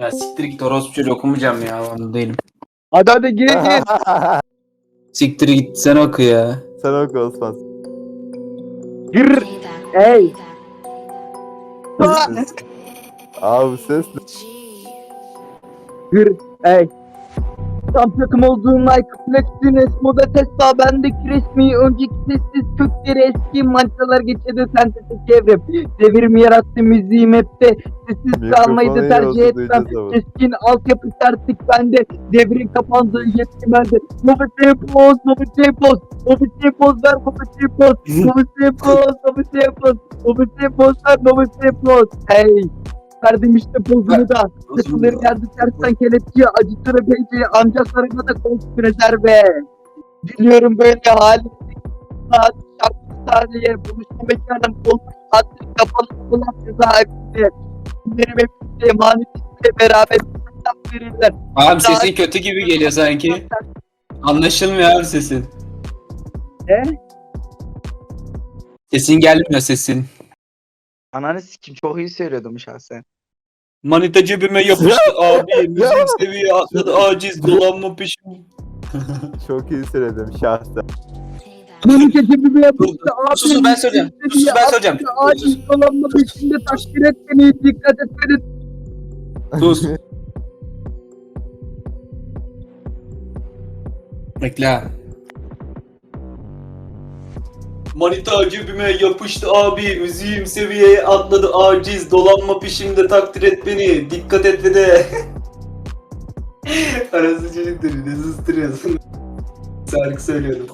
Ya siktir git orospu çocuğu okumayacağım ya. Onu değilim. Hadi hadi gir gir. Siktir git sen oku ya. Sen oku Osman. Gir. Ey. Aa! Abi ses ne? Gir. Ey. Tam takım olduğum like Flexines moda Tesla bendeki resmi önceki sessiz kökleri eski mantralar geçedi sentetik evrim devrim yarattı müziğim hepte sessiz kalmayı da tercih etmem. keskin altyapı tertik bende. Devrin kapandığı yetki bende. Nova Tempos Nova Tempos Nova Tempos ver Nova Tempos Nova Tempos Nova Tempos Nova Tempos ver Nova Tempos hey Verdim işte pozunu da Sıkıları geldi tersten kelepçeye acıtır beyceği ancak sarıma da koltuk rezerve. Biliyorum böyle hali. Saat şarkı tarihe buluşma mekanım koltuk adlı kapalı olan cezaevinde. Bunları hepsi emanet ile beraber hesap verirler. Abi sesin kötü gibi geliyor sanki. Anlaşılmıyor abi sesin. Ne? Sesin gelmiyor sesin. Ananı sikim çok iyi söylüyordum şahsen. Manita cebime yapıştı abi. Müzik seviye atladı aciz dolanma peşim. Çok iyi söyledim şahsen. Benim cebime yapıştı abi. Sus ben söyleyeceğim. Sus ben söyleyeceğim. Acil dolanma peşinde takdir et beni dikkat et beni. Sus. Bekle. Manita cebime yapıştı abi. Müziğim seviyeye atladı aciz. Dolanma peşimde takdir et beni. Dikkat et de. Arası çocukları ne susturuyorsun? Şarkı söylüyorum.